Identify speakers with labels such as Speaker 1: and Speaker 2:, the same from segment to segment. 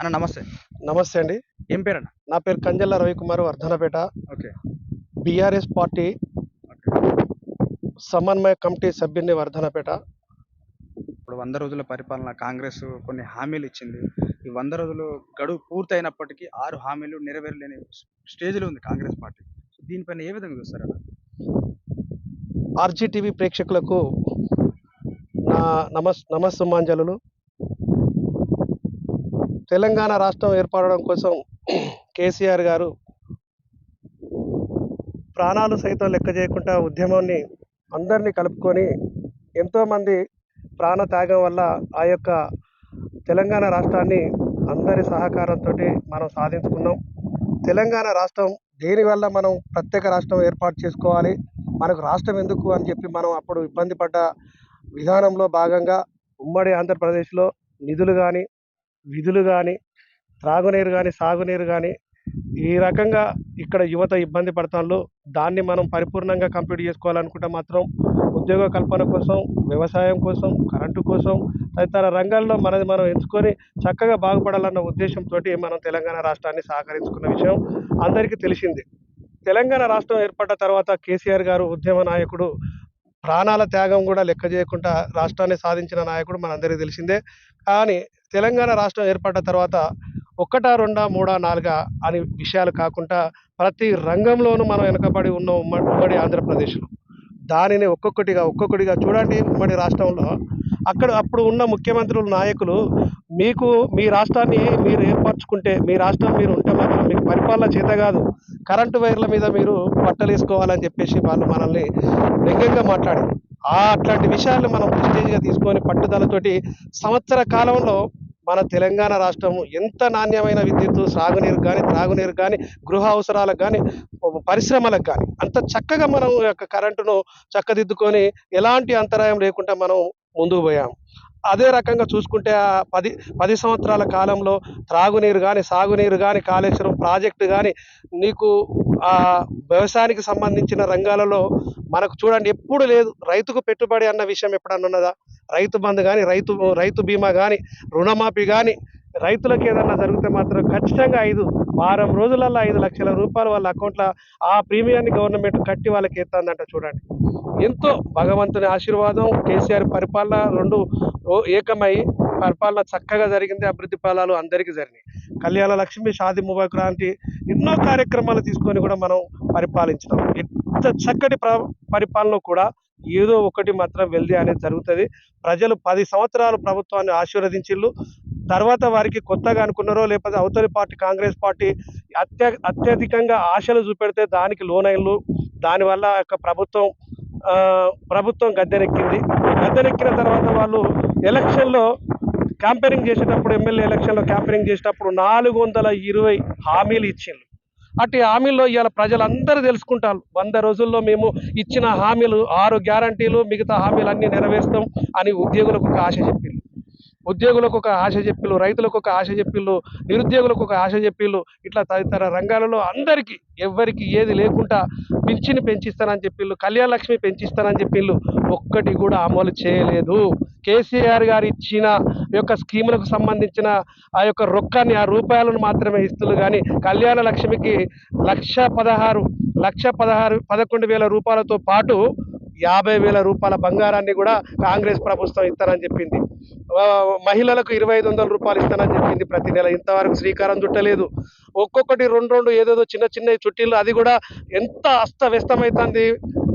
Speaker 1: అన్న నమస్తే.
Speaker 2: నమస్తే అండి.
Speaker 1: ఏం పేరు అన్న
Speaker 2: నా పేరు Kanjalla Ravikumar Wardhannapet.
Speaker 1: Okay.
Speaker 2: BRS party సమన్వయ కమిటీ సభ్యుని వర్ధనపేట.
Speaker 1: ఇప్పుడు వంద రోజుల పరిపాలన కాంగ్రెస్ కొన్ని హామీలు ఇచ్చింది. ఈ వంద రోజులు గడువు పూర్తయినప్పటికీ ఆరు హామీలు నెరవేరలేని స్టేజ్లో ఉంది కాంగ్రెస్ పార్టీ. దీనిపైన ఏ విధంగా చూస్తారు అన్న
Speaker 2: ఆర్జీటీవీ ప్రేక్షకులకు నా నమస్ నమస్సుమాంజలు తెలంగాణ రాష్ట్రం ఏర్పడడం కోసం కేసీఆర్ గారు ప్రాణాలు సైతం లెక్క చేయకుండా ఉద్యమాన్ని అందరినీ కలుపుకొని ఎంతోమంది ప్రాణ త్యాగం వల్ల ఆ యొక్క తెలంగాణ రాష్ట్రాన్ని అందరి సహకారంతో మనం సాధించుకున్నాం. తెలంగాణ రాష్ట్రం దేనివల్ల మనం ప్రత్యేక రాష్ట్రం ఏర్పాటు చేసుకోవాలి? మనకు రాష్ట్రం ఎందుకు అని చెప్పి మనం అప్పుడు ఇబ్బంది పడ్డ విధానంలో భాగంగా ఉమ్మడి ఆంధ్రప్రదేశ్లో నిధులు కానీ విధులు కానీ త్రాగునీరు కానీ సాగునీరు కానీ ఈ రకంగా ఇక్కడ యువత ఇబ్బంది పడతాను దాన్ని మనం పరిపూర్ణంగా కంప్లీట్ చేసుకోవాలనుకుంటే మాత్రం ఉద్యోగ కల్పన కోసం వ్యవసాయం కోసం కరెంటు కోసం తదితర రంగాల్లో మనది మనం ఎంచుకొని చక్కగా బాగుపడాలన్న ఉద్దేశంతో మనం తెలంగాణ రాష్ట్రాన్ని సహకరించుకున్న విషయం అందరికీ తెలిసింది. తెలంగాణ రాష్ట్రం ఏర్పడ్డ తర్వాత కేసీఆర్ గారు ఉద్యమ నాయకుడు ప్రాణాల త్యాగం కూడా లెక్క చేయకుండా రాష్ట్రాన్ని సాధించిన నాయకుడు మనందరికీ తెలిసిందే. కానీ తెలంగాణ రాష్ట్రం ఏర్పడ్డ తర్వాత ఒక్కటా రెండా మూడా నాలుగా అని విషయాలు కాకుండా ప్రతి రంగంలోనూ మనం వెనుకబడి ఉన్న ఉమ్మడి ఉమ్మడి ఆంధ్రప్రదేశ్లో. దానిని ఒక్కొక్కటిగా ఒక్కొక్కటిగా చూడండి ఉమ్మడి రాష్ట్రంలో. అక్కడ అప్పుడు ఉన్న ముఖ్యమంత్రులు నాయకులు మీకు మీ రాష్ట్రాన్ని మీరు ఏర్పరచుకుంటే మీ రాష్ట్రం మీరు ఉంటే మాత్రం మీకు పరిపాలన చేత కాదు కరెంటు వైర్ల మీద మీరు బట్టలు వేసుకోవాలని చెప్పేసి వాళ్ళు మనల్ని వ్యంగ్యంగా మాట్లాడారు. అట్లాంటి విషయాలు మనం ప్రెస్టేజ్గా తీసుకొని పట్టుదలతోటి సంవత్సర కాలంలో మన తెలంగాణ రాష్ట్రం ఎంత నాణ్యమైన విద్యుత్ సాగునీరు కానీ త్రాగునీరు కానీ గృహ అవసరాలకు కానీ పరిశ్రమలకు కానీ అంత చక్కగా మనం యొక్క కరెంటును చక్కదిద్దుకొని ఎలాంటి అంతరాయం లేకుండా మనం ముందుకు పోయాం. అదే రకంగా చూసుకుంటే ఆ పది పది సంవత్సరాల కాలంలో త్రాగునీరు కానీ సాగునీరు కానీ కాళేశ్వరం ప్రాజెక్టు కానీ నీకు ఆ వ్యవసాయానికి సంబంధించిన రంగాలలో మనకు చూడండి ఎప్పుడు లేదు. రైతుకు పెట్టుబడి అన్న విషయం ఎప్పుడన్నా ఉన్నదా? రైతు బంధు కానీ రైతు రైతు బీమా కానీ రుణమాఫీ కానీ రైతులకు ఏదన్నా జరిగితే మాత్రం ఖచ్చితంగా ఐదు వారం రోజులలో ఐదు లక్షల రూపాయలు వాళ్ళ అకౌంట్లో ఆ ప్రీమియాన్ని గవర్నమెంట్ కట్టి వాళ్ళకి ఎత్తుందంట చూడండి. ఎంతో భగవంతుని ఆశీర్వాదం కేసీఆర్ పరిపాలన రెండు ఏకమై పరిపాలన చక్కగా జరిగింది అభివృద్ధి ఫలాలు అందరికీ జరిగినాయి. కళ్యాణ లక్ష్మి షాది ముబారక్ లాంటి ఎన్నో కార్యక్రమాలు తీసుకొని కూడా మనం పరిపాలించినాం. ఎంత చక్కటి ప్ర పరిపాలన కూడా ఏదో ఒకటి మాత్రం వెళ్ది అనేది జరుగుతుంది. ప్రజలు పది సంవత్సరాలు ప్రభుత్వాన్ని ఆశీర్వదించిళ్ళు. తర్వాత వారికి కొత్తగా అనుకున్నారో లేకపోతే అవతలి పార్టీ కాంగ్రెస్ పార్టీ అత్య అత్యధికంగా ఆశలు చూపెడితే దానికి లోనైన్లు దానివల్ల యొక్క ప్రభుత్వం ప్రభుత్వం గద్దెనెక్కింది. గద్దెనెక్కిన తర్వాత వాళ్ళు ఎలక్షన్లో క్యాంపెయినింగ్ చేసేటప్పుడు ఎమ్మెల్యే ఎలక్షన్లో క్యాంపెయినింగ్ చేసేటప్పుడు నాలుగు వందల ఇరవై హామీలు ఇచ్చిండ్రు. అటు హామీల్లో ఇవాళ ప్రజలందరూ తెలుసుకుంటారు. వంద రోజుల్లో మేము ఇచ్చిన హామీలు ఆరు గ్యారంటీలు మిగతా హామీలు అన్నీ నెరవేరుస్తాం అని ఉద్యోగులకు ఒక ఆశ చెప్పిండ్రు ఉద్యోగులకు ఒక ఆశ చెప్పిళ్ళు రైతులకు ఒక ఆశ చెప్పిళ్ళు నిరుద్యోగులకు ఒక ఆశ చెప్పిళ్ళు ఇట్లా తదితర రంగాలలో అందరికీ ఎవ్వరికి ఏది లేకుండా పింఛని పెంచిస్తానని చెప్పిళ్ళు కళ్యాణ లక్ష్మి పెంచిస్తానని చెప్పిళ్ళు ఒక్కటి కూడా అమలు చేయలేదు. కేసీఆర్ గారు ఇచ్చిన యొక్క స్కీములకు సంబంధించిన ఆ యొక్క రొక్కాన్ని ఆ రూపాయలను మాత్రమే ఇస్తులు కానీ కళ్యాణ లక్ష్మికి లక్ష పదహారు లక్ష పదహారు పదకొండు వేల రూపాయలతో పాటు యాభై వేల రూపాయల బంగారాన్ని కూడా కాంగ్రెస్ ప్రభుత్వం ఇస్తానని చెప్పింది. మహిళలకు ఇరవై ఐదు వందల రూపాయలు ఇస్తానని చెప్పింది ప్రతి నెల. ఇంతవరకు శ్రీకారం చుట్టలేదు. ఒక్కొక్కటి రెండు రెండు ఏదేదో చిన్న చిన్న చుట్టీలు అది కూడా ఎంత అస్తవ్యస్తమవుతుంది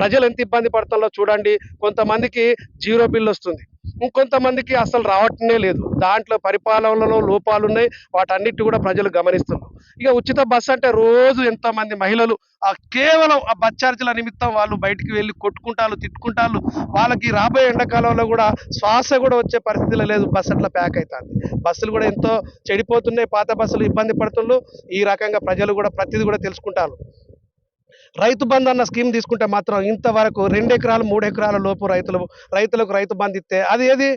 Speaker 2: ప్రజలు ఎంత ఇబ్బంది పడుతుందో చూడండి. కొంతమందికి జీరో బిల్ వస్తుంది. ఇంకొంతమందికి అసలు రావటమే లేదు. దాంట్లో పరిపాలనలో లోపాలు ఉన్నాయి వాటన్నిటి కూడా ప్రజలు గమనిస్తున్నారు. ఇక ఉచిత బస్సు అంటే రోజు ఎంతమంది మహిళలు ఆ కేవలం ఆ బస్ ఛార్జీల నిమిత్తం వాళ్ళు బయటికి వెళ్ళి కొట్టుకుంటారు తిట్టుకుంటారు వాళ్ళకి రాబోయే ఎండాకాలంలో కూడా శ్వాస కూడా వచ్చే పరిస్థితిలో లేదు. బస్సు అట్లా ప్యాక్ అవుతుంది బస్సులు కూడా ఎంతో చెడిపోతున్నాయి. పాత బస్సులు ఇబ్బంది పడుతున్నారు ఈ రకంగా ప్రజలు కూడా ప్రతిదీ కూడా తెలుసుకుంటారు. రైతు బంధు అన్న స్కీమ్ తీసుకుంటే మాత్రం ఇంతవరకు రెండు ఎకరాలు మూడు ఎకరాల లోపు రైతులు రైతులకు రైతు బంధు ఇస్తే అది ఏది?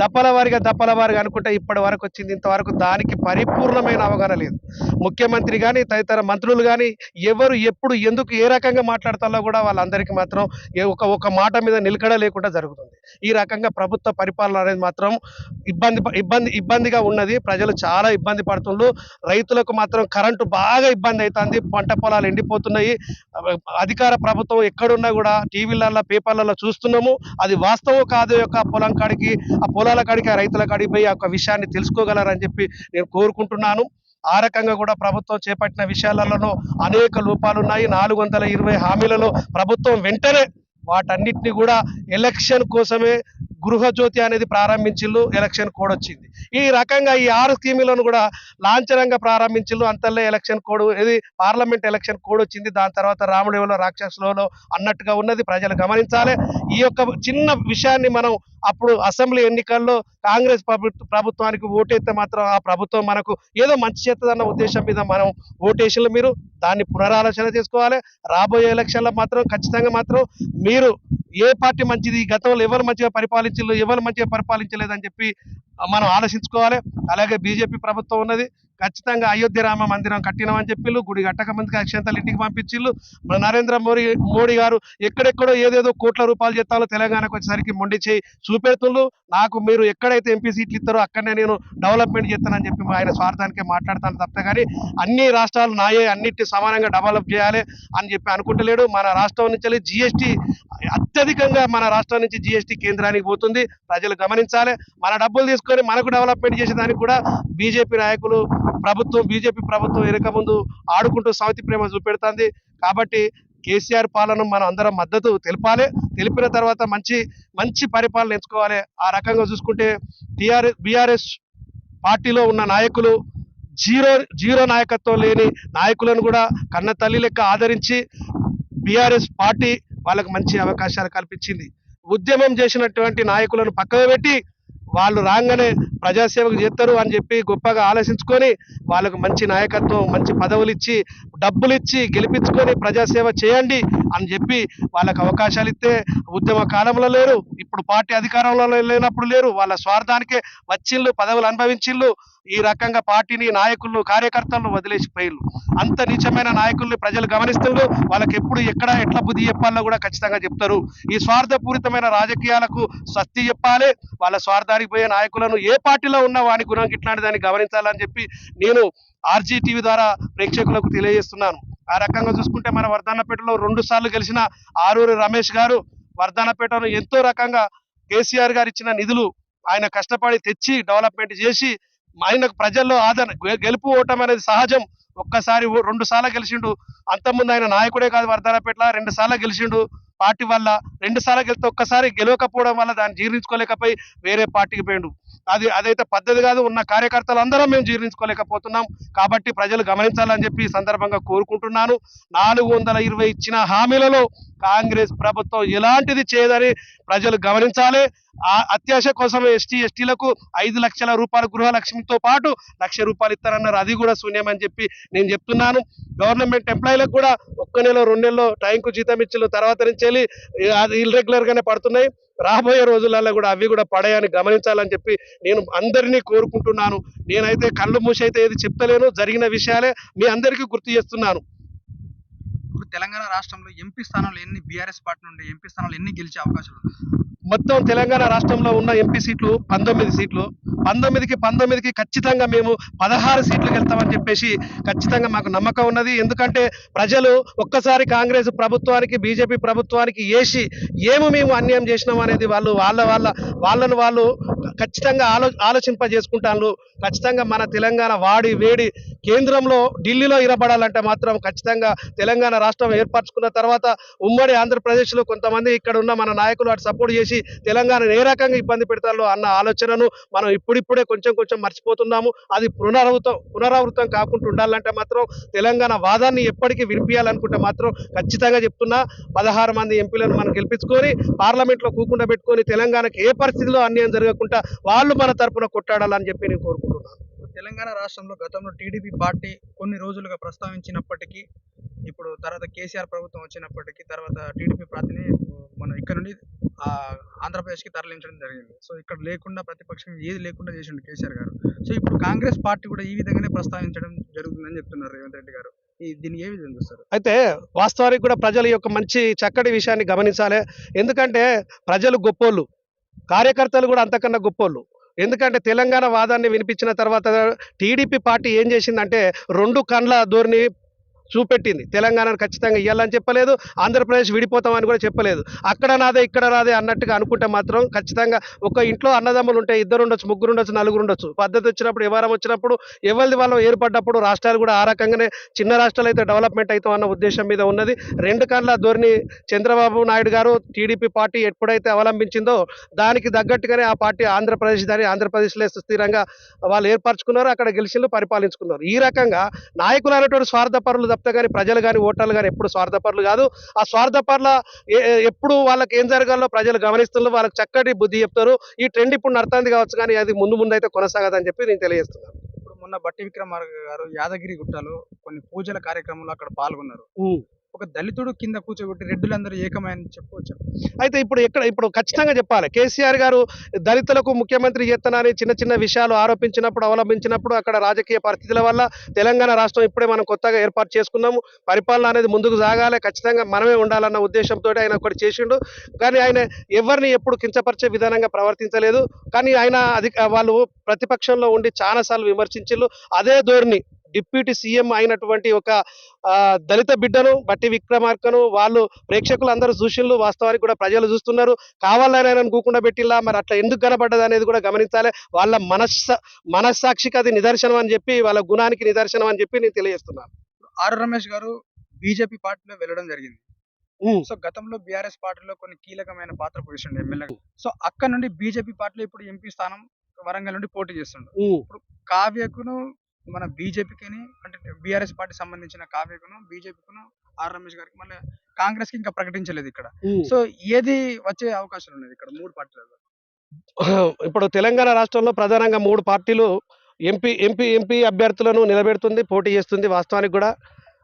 Speaker 2: దప్పల వారిగా దప్పల వారిగా అనుకుంటే ఇప్పటి వరకు వచ్చింది. ఇంతవరకు దానికి పరిపూర్ణమైన అవగాహన లేదు. ముఖ్యమంత్రి కానీ తదితర మంత్రులు కానీ ఎవరు ఎప్పుడు ఎందుకు ఏ రకంగా మాట్లాడతారో కూడా వాళ్ళందరికీ మాత్రం ఒక ఒక మాట మీద నిలకడ లేకుండా జరుగుతుంది. ఈ రకంగా ప్రభుత్వ పరిపాలన అనేది మాత్రం ఇబ్బంది ఇబ్బంది ఇబ్బందిగా ఉన్నది. ప్రజలు చాలా ఇబ్బంది పడుతుండ్రు. రైతులకు మాత్రం కరెంటు బాగా ఇబ్బంది అవుతుంది. పంట పొలాలు ఎండిపోతున్నాయి. అధికార ప్రభుత్వం ఎక్కడున్నా కూడా టీవీలలో పేపర్లలో చూస్తున్నాము. అది వాస్తవం కాదు యొక్క పొలం కాడికి ఆ పొలాల కాడికి ఆ రైతుల కాడికి పోయి ఆ విషయాన్ని తెలుసుకోగలరని చెప్పి నేను కోరుకుంటున్నాను. ఆ రకంగా కూడా ప్రభుత్వం చేపట్టిన విషయాలలో అనేక లోపాలు ఉన్నాయి. నాలుగు వందల ఇరవై హామీలలో ప్రభుత్వం వెంటనే వాటన్నిటిని కూడా ఎలక్షన్ కోసమే గృహజ్యోతి అనేది ప్రారంభించిల్లు ఎలక్షన్ కోడ్ వచ్చింది ఈ రకంగా ఈ ఆరు స్కీములను కూడా లాంఛనంగా ప్రారంభించిల్లు అంతల్లే ఎలక్షన్ కోడ్ ఇది పార్లమెంట్ ఎలక్షన్ కోడ్ వచ్చింది. దాని తర్వాత రాముడిలో రాక్షసులలో అన్నట్టుగా ఉన్నది. ప్రజలు గమనించాలి. ఈ యొక్క చిన్న విషయాన్ని మనం అప్పుడు అసెంబ్లీ ఎన్నికల్లో కాంగ్రెస్ ప్రభుత్వానికి ఓటేస్తే మాత్రం ఆ ప్రభుత్వం మనకు ఏదో మంచి చేస్తుందన్న ఉద్దేశం మీద మనం ఓటేషన్లు మీరు. దాన్ని పునరాలోచన చేసుకోవాలి. రాబోయే ఎలక్షన్లో మాత్రం ఖచ్చితంగా మాత్రం మీరు ఏ పార్టీ మంచిది గతంలో ఎవరు మంచిగా పరిపాలించలేదు ఎవరు మంచిగా పరిపాలించలేదని చెప్పి మనం ఆలోచించుకోవాలి. అలాగే బీజేపీ ప్రభుత్వం ఉన్నది. ఖచ్చితంగా అయోధ్య రామ మందిరం కట్టినామని చెప్పిళ్ళు గుడి కట్టక ముందుకు అక్షంతలు ఇంటికి పంపించిళ్ళు. మన నరేంద్ర మోడీ మోడీ గారు ఎక్కడెక్కడో ఏదేదో కోట్ల రూపాయలు చేస్తాలో తెలంగాణకు వచ్చేసరికి మొండి చేయి చూపెడుతుండ్రు. నాకు మీరు ఎక్కడైతే ఎంపీ సీట్లు ఇస్తారో అక్కడనే నేను డెవలప్మెంట్ చేస్తానని చెప్పి ఆయన స్వార్థానికే మాట్లాడతాను తప్ప కానీ అన్ని రాష్ట్రాలు నాయే అన్నిటి సమానంగా డెవలప్ చేయాలి అని చెప్పి అనుకుంటలేడు. మన రాష్ట్రం నుంచి జిఎస్టీ అత్యధికంగా మన రాష్ట్రం నుంచి జిఎస్టీ కేంద్రానికి పోతుంది. ప్రజలు గమనించాలి. మన డబ్బులు తీసుకొని మనకు డెవలప్మెంట్ చేసేదానికి కూడా బీజేపీ నాయకులు ప్రభుత్వం బీజేపీ ప్రభుత్వం వెనుక ముందు ఆడుకుంటూ సౌతి ప్రేమ చూపెడుతుంది. కాబట్టి కేసీఆర్ పాలన మనం అందరం మద్దతు తెలిపాలి. తెలిపిన తర్వాత మంచి మంచి పరిపాలన ఎంచుకోవాలి. ఆ రకంగా చూసుకుంటే టిఆర్ఎస్ బీఆర్ఎస్ పార్టీలో ఉన్న నాయకులు జీరో జీరో నాయకత్వం లేని నాయకులను కూడా కన్న తల్లి లెక్క ఆదరించి బీఆర్ఎస్ పార్టీ వాళ్ళకు మంచి అవకాశాలు కల్పించింది. ఉద్యమం చేసినటువంటి నాయకులను పక్కన పెట్టి వాళ్ళు రాగానే ప్రజాసేవకు చేస్తారు అని చెప్పి గొప్పగా ఆలోచించుకొని వాళ్ళకు మంచి నాయకత్వం మంచి పదవులు ఇచ్చి డబ్బులు ఇచ్చి గెలిపించుకొని ప్రజాసేవ చేయండి అని చెప్పి వాళ్ళకు అవకాశాలు ఇస్తే ఉద్యమ కాలంలో లేరు ఇప్పుడు పార్టీ అధికారంలో లేనప్పుడు లేరు వాళ్ళ స్వార్థానికే వచ్చిళ్ళు పదవులు అనుభవించిళ్ళు ఈ రకంగా పార్టీని నాయకులను కార్యకర్తలను వదిలేసిపోయిళ్ళు అంత నీచమైన నాయకుల్ని ప్రజలు గమనిస్తున్నారు వాళ్ళకి ఎప్పుడు ఎక్కడ ఎట్లా బుద్ధి చెప్పాలో కూడా ఖచ్చితంగా చెప్తారు. ఈ స్వార్థపూరితమైన రాజకీయాలకు స్వస్తి చెప్పాలి. వాళ్ళ స్వార్థానికి పోయే నాయకులను ఏ పార్టీలో ఉన్న వాని గుణం ఇట్లాంటి దాన్ని గమనించాలని చెప్పి నేను ఆర్జీ టీవీ ద్వారా ప్రేక్షకులకు తెలియజేస్తున్నాను. ఆ రకంగా చూసుకుంటే మన వర్ధన్నపేటలో రెండు సార్లు గెలిచిన ఆరూరి రమేష్ గారు వర్ధన్నపేటను ఎంతో రకంగా కేసీఆర్ గారు ఇచ్చిన నిధులు ఆయన కష్టపడి తెచ్చి డెవలప్మెంట్ చేసి ఆయనకు ప్రజల్లో ఆదరణ గెలుపు ఓటమి అనేది సహజం. ఒక్కసారి రెండు సార్లు గెలిచిండు. అంతకుముందు ఆయన నాయకుడే కాదు వర్ధనపేటలో రెండు సార్లు గెలిచిండు పార్టీ వల్ల. రెండు సార్లు గెలిస్తే ఒక్కసారి గెలవకపోవడం వల్ల దాన్ని జీర్ణించుకోలేకపోయి వేరే పార్టీకి పోయిండు. అది అదైతే పద్ధతి కాదు. ఉన్న కార్యకర్తలు అందరం మేము జీర్ణించుకోలేకపోతున్నాం. కాబట్టి ప్రజలు గమనించాలని చెప్పి ఈ సందర్భంగా కోరుకుంటున్నాను. నాలుగు వందల ఇరవై ఇచ్చిన హామీలలో కాంగ్రెస్ ప్రభుత్వం ఎలాంటిది చేయదని ప్రజలు గమనించాలి. ఆ అత్యాశ కోసం ఎస్టీ ఎస్టీలకు ఐదు లక్షల రూపాయల గృహలక్ష్మితో పాటు లక్ష రూపాయలు ఇస్తారన్నారు అది కూడా శూన్యమని చెప్పి నేను చెప్తున్నాను. గవర్నమెంట్ ఎంప్లాయీలకు కూడా ఒక్క నెల రెండు నెలలో టైంకు జీతం ఇచ్చిన తర్వాత నుంచి వెళ్ళి అది పడుతున్నాయి. రాబోయే రోజులలో కూడా అవి కూడా పడాయని గమనించాలని చెప్పి నేను అందరినీ కోరుకుంటున్నాను. నేనైతే కళ్ళు మూసి అయితే ఏది చెప్తలేను. జరిగిన విషయాలే మీ అందరికీ గుర్తు చేస్తున్నాను.
Speaker 1: తెలంగాణ రాష్ట్రంలో ఎంపీ స్థానాలు ఎన్ని బీఆర్ఎస్ పార్టీ నుండి ఎంపీ స్థానాలు ఎన్ని గెలిచే అవకాశాలు
Speaker 2: మొత్తం తెలంగాణ రాష్ట్రంలో ఉన్న ఎంపీ సీట్లు పంతొమ్మిది సీట్లు. పంతొమ్మిదికి పంతొమ్మిదికి ఖచ్చితంగా మేము పదహారు సీట్లు వెళ్తామని చెప్పేసి ఖచ్చితంగా మాకు నమ్మకం ఉన్నది. ఎందుకంటే ప్రజలు ఒక్కసారి కాంగ్రెస్ ప్రభుత్వానికి బీజేపీ ప్రభుత్వానికి వేసి ఏమి మేము అన్యాయం చేసినాం అనేది వాళ్ళు వాళ్ళ వాళ్ళ వాళ్ళను వాళ్ళు ఖచ్చితంగా ఆలో ఆలోచింపజేసుకుంటాను ఖచ్చితంగా మన తెలంగాణ వాడి వేడి కేంద్రంలో ఢిల్లీలో ఇరబడాలంటే మాత్రం ఖచ్చితంగా తెలంగాణ రాష్ట్రం ఏర్పరచుకున్న తర్వాత ఉమ్మడి ఆంధ్రప్రదేశ్లో కొంతమంది ఇక్కడ ఉన్న మన నాయకులు అటు సపోర్ట్ చేసి తెలంగాణను ఏ రకంగా ఇబ్బంది పెడతారో అన్న ఆలోచనను మనం ఇప్పుడిప్పుడే కొంచెం కొంచెం మర్చిపోతున్నాము. అది పునరావృతం పునరావృతం కాకుండా ఉండాలంటే మాత్రం తెలంగాణ వాదాన్ని ఎప్పటికీ వినిపించాలనుకుంటే మాత్రం ఖచ్చితంగా చెప్తున్నా పదహారు మంది ఎంపీలను మనం గెలిపించుకొని పార్లమెంట్లో కూకుండా పెట్టుకొని తెలంగాణకి ఏ పరిస్థితిలో అన్యాయం జరగకుండా వాళ్ళు మన తరపున కొట్టాడాలని చెప్పి నేను కోరుకుంటున్నాను.
Speaker 1: తెలంగాణ రాష్ట్రంలో గతంలో టీడీపీ పార్టీ కొన్ని రోజులుగా ప్రస్తావించినప్పటికీ ఇప్పుడు తర్వాత కేసీఆర్ ప్రభుత్వం వచ్చినప్పటికీ తర్వాత టీడీపీ పార్టీని మనం ఇక్కడ నుండి ఆంధ్రప్రదేశ్కి తరలించడం జరిగింది. సో ఇక్కడ లేకుండా ప్రతిపక్షం ఏది లేకుండా చేసిండు కేసీఆర్ గారు. సో ఇప్పుడు కాంగ్రెస్ పార్టీ కూడా ఈ విధంగానే ప్రస్తావించడం జరుగుతుందని చెప్తున్నారు రేవంత్ రెడ్డి గారు. ఈ దీన్ని ఏ విధంగా చూస్తారు?
Speaker 2: అయితే వాస్తవానికి కూడా ప్రజల యొక్క మంచి చక్కటి విషయాన్ని గమనించాలి. ఎందుకంటే ప్రజలు గొప్పోళ్ళు. కార్యకర్తలు కూడా అంతకన్నా గొప్పోళ్ళు. ఎందుకంటే తెలంగాణ వాదాన్ని వినిపించిన తర్వాత టీడీపీ పార్టీ ఏం చేసిందంటే రెండు కండ్ల ధోరణి చూపెట్టింది. తెలంగాణను ఖచ్చితంగా ఇవ్వాలని చెప్పలేదు. ఆంధ్రప్రదేశ్ విడిపోతామని కూడా చెప్పలేదు. అక్కడ నాదే ఇక్కడ రాదే అన్నట్టుగా అనుకుంటే మాత్రం ఖచ్చితంగా ఒక ఇంట్లో అన్నదమ్ములు ఉంటే ఇద్దరు ఉండొచ్చు ముగ్గురు ఉండొచ్చు నలుగురు ఉండొచ్చు. పద్ధతి వచ్చినప్పుడు వ్యవహారం వచ్చినప్పుడు ఎవరిది వాళ్ళు ఏర్పడ్డప్పుడు రాష్ట్రాలు కూడా ఆ రకంగానే చిన్న రాష్ట్రాలు అయితే డెవలప్మెంట్ అవుతాం అన్న ఉద్దేశం మీద ఉన్నది. రెండు కళ్ళ ధోరణి చంద్రబాబు నాయుడు గారు టీడీపీ పార్టీ ఎప్పుడైతే అవలంబించిందో దానికి తగ్గట్టుగానే ఆ పార్టీ ఆంధ్రప్రదేశ్ దాని ఆంధ్రప్రదేశ్లో స్థిరంగా వాళ్ళు ఏర్పరచుకున్నారు అక్కడ గెలిచిలు పరిపాలించుకున్నారు. ఈ రకంగా నాయకులు అనేటువంటి స్వార్థపరులు తప్పితే కానీ ప్రజలు కానీ ఓటర్లు కానీ ఎప్పుడు స్వార్థపరులు కాదు. ఆ స్వార్థపరుల ఎప్పుడు వాళ్ళకి ఏం జరగాలో ప్రజలు గమనిస్తున్నారు. వాళ్ళకి చక్కటి బుద్ధి చెప్తారు. ఈ ట్రెండ్ ఇప్పుడు నడుతుంది కావచ్చు కానీ అది ముందు ముందు అయితే కొనసాగదని చెప్పి నేను తెలియజేస్తున్నాను.
Speaker 1: ఇప్పుడు మొన్న బట్టి విక్రమార్క గారు యాదగిరి గుట్టలో కొన్ని పూజల కార్యక్రమంలో అక్కడ పాల్గొన్నారు. ఒక దళితుడు కింద కూర్చోబెట్టి రెడ్డులందరూ ఏకమని చెప్పుకోవచ్చు.
Speaker 2: అయితే ఇప్పుడు ఎక్కడ ఇప్పుడు ఖచ్చితంగా చెప్పాలి. కేసీఆర్ గారు దళితులకు ముఖ్యమంత్రి చేస్తానని చిన్న చిన్న విషయాలు ఆరోపించినప్పుడు అవలంబించినప్పుడు అక్కడ రాజకీయ పరిస్థితుల వల్ల తెలంగాణ రాష్ట్రం ఇప్పుడే మనం కొత్తగా ఏర్పాటు చేసుకున్నాము. పరిపాలన అనేది ముందుకు సాగాలి. ఖచ్చితంగా మనమే ఉండాలన్న ఉద్దేశంతో ఆయన ఒకటి చేసిండు. కానీ ఆయన ఎవరిని ఎప్పుడు కించపరిచే విధానంగా ప్రవర్తించలేదు. కానీ ఆయన అధిక వాళ్ళు ప్రతిపక్షంలో ఉండి చాలాసార్లు విమర్శించిళ్ళు. అదే ధోరణి డిప్యూటీ సీఎం అయినటువంటి ఒక దళిత బిడ్డను బట్టి విక్రమార్కను వాళ్ళు ప్రేక్షకులు అందరూ చూసిళ్ళు వాస్తవానికి కూడా ప్రజలు చూస్తున్నారు. కావాలని ఆయన కూకుండా పెట్టిల్లా మరి అట్లా ఎందుకు కనబడ్డది అనేది కూడా గమనించాలి. వాళ్ళ మనస్స మనస్సాక్షికి అది నిదర్శనం అని చెప్పి వాళ్ళ గుణానికి నిదర్శనం అని చెప్పి నేను తెలియజేస్తున్నాను.
Speaker 1: ఆర్ రమేష్ గారు బీజేపీ పార్టీలో వెళ్ళడం జరిగింది. సో గతంలో బీఆర్ఎస్ పార్టీలో కొన్ని కీలకమైన పాత్ర పోషిండు ఎమ్మెల్యే. సో అక్కడ నుండి బీజేపీ పార్టీలో ఇప్పుడు ఎంపీ స్థానం వరంగల్ నుండి పోటీ చేస్తుండు.
Speaker 2: ఉమ్.
Speaker 1: కావ్యకును మన బీజేపీకి అంటే బీఆర్ఎస్ పార్టీ సంబంధించిన కావ్యకును బీజేపీకును ఆర్ రమేష్ గారికి మళ్ళీ కాంగ్రెస్కి ఇంకా ప్రకటించలేదు ఇక్కడ. సో ఏది వచ్చే అవకాశాలు ఉన్నాయి ఇక్కడ మూడు పార్టీలలో
Speaker 2: ఇప్పుడు తెలంగాణ రాష్ట్రంలో ప్రధానంగా మూడు పార్టీలు ఎంపీ ఎంపీ ఎంపీ అభ్యర్థులను నిలబెడుతుంది పోటీ చేస్తుంది వాస్తవానికి కూడా.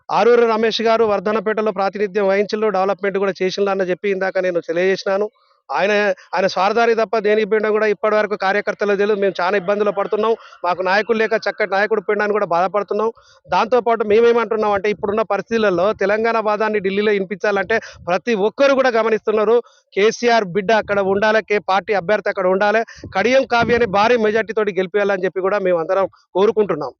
Speaker 2: ఆరూరు రమేష్ గారు వర్ధనపేటలో ప్రాతినిధ్యం వహించిల్లు డెవలప్మెంట్ కూడా చేసిండు అన్న చెప్పి ఇందాక నేను తెలియజేసినాను. ఆయన ఆయన స్వార్థాన్ని తప్ప దేనికి పిండం కూడా ఇప్పటి వరకు కార్యకర్తలు తెలియదు. మేము చాలా ఇబ్బందులు పడుతున్నాం. మాకు నాయకులు లేక చక్కటి నాయకుడు పిండాన్ని కూడా బాధపడుతున్నాం. దాంతోపాటు మేమేమంటున్నాం అంటే ఇప్పుడున్న పరిస్థితులలో తెలంగాణ వాదాన్ని ఢిల్లీలో వినిపించాలంటే ప్రతి ఒక్కరు కూడా గమనిస్తున్నారు. కేసీఆర్ బిడ్డ అక్కడ ఉండాలి కే పార్టీ అభ్యర్థి అక్కడ ఉండాలి. కడియం కావ్యాన్ని భారీ మెజార్టీతో తోటి గెలిపించాలని చెప్పి కూడా మేము అందరం కోరుకుంటున్నాం.